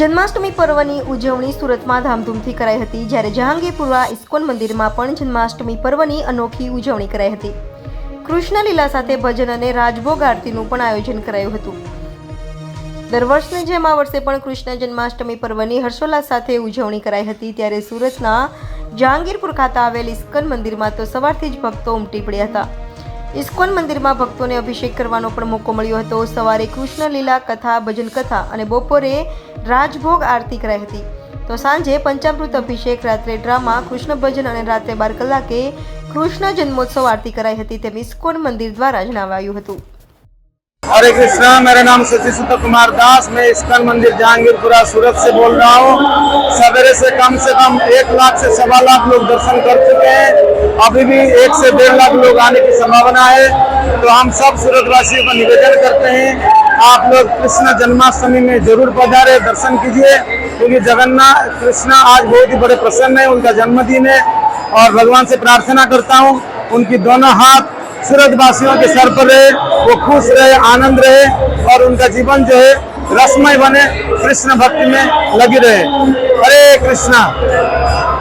જન્માષ્ટમી પર્વની ઉજવણી સુરતમાં ધામધૂમથી કરાઈ હતી, જ્યારે જહાંગીરપુરા ઇસ્કોન મંદિરમાં પણ જન્માષ્ટમી પર્વની અનોખી ઉજવણી કરાઈ હતી. કૃષ્ણ લીલા સાથે ભજન અને રાજભોગ આરતીનું પણ આયોજન કરાયું હતું. દર વર્ષની જેમ આ વર્ષે પણ કૃષ્ણ જન્માષ્ટમી પર્વની હર્ષોલ્લાસ સાથે ઉજવણી કરાઈ હતી, ત્યારે સુરતના જહાંગીરપુર ખાતે આવેલ ઇસ્કન મંદિરમાં તો સવારથી જ ભક્તો ઉમટી પડ્યા હતા. ઇસ્કોન મંદિરમાં ભક્તોને અભિષેક કરવાનો પણ મોકો મળ્યો હતો. સવારે કૃષ્ણ લીલા કથા, ભજન કથા અને બપોરે રાજભોગ આરતી કરાઈ હતી. તો સાંજે પંચામૃત અભિષેક, રાત્રે ડ્રામા, કૃષ્ણ ભજન અને રાત્રે બાર કલાકે કૃષ્ણ જન્મોત્સવ આરતી કરાઈ હતી તેમ ઇસ્કોન મંદિર દ્વારા જણાવાયું હતું. हरे कृष्णा, मेरा नाम सची सुत कुमार दास, मैं इस्कन मंदिर जहांगीरपुरा सूरत से बोल रहा हूँ। सवेरे से कम से कम एक लाख से सवा लाख लोग दर्शन कर चुके हैं। अभी भी एक से डेढ़ लाख लोग आने की संभावना है। तो हम सब सूरतवासियों को निवेदन करते हैं, आप लोग कृष्ण जन्माष्टमी में ज़रूर पधारे, दर्शन कीजिए। क्योंकि जगन्नाथ, कृष्ण आज बहुत ही बड़े प्रसन्न है, उनका जन्मदिन है। और भगवान से प्रार्थना करता हूँ, उनकी दोनों हाथ सूरतवासियों के सर पर रहे वो खुश रहे आनंद रहे और उनका जीवन जो है रसमय बने कृष्ण भक्ति में लगी रहे हरे कृष्णा